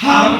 How.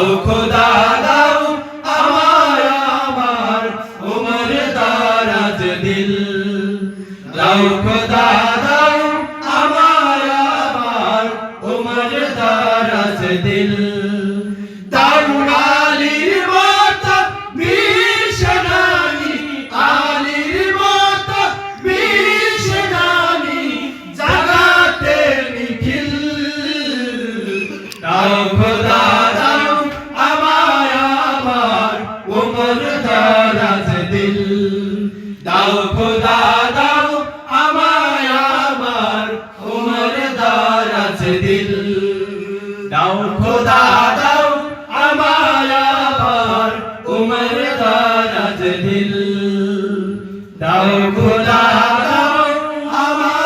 দাও খোদা দাও আমার আমার উমর দারাজ দিল। দাও খোদা দাও আমার আমার দিল। ভোলা আমার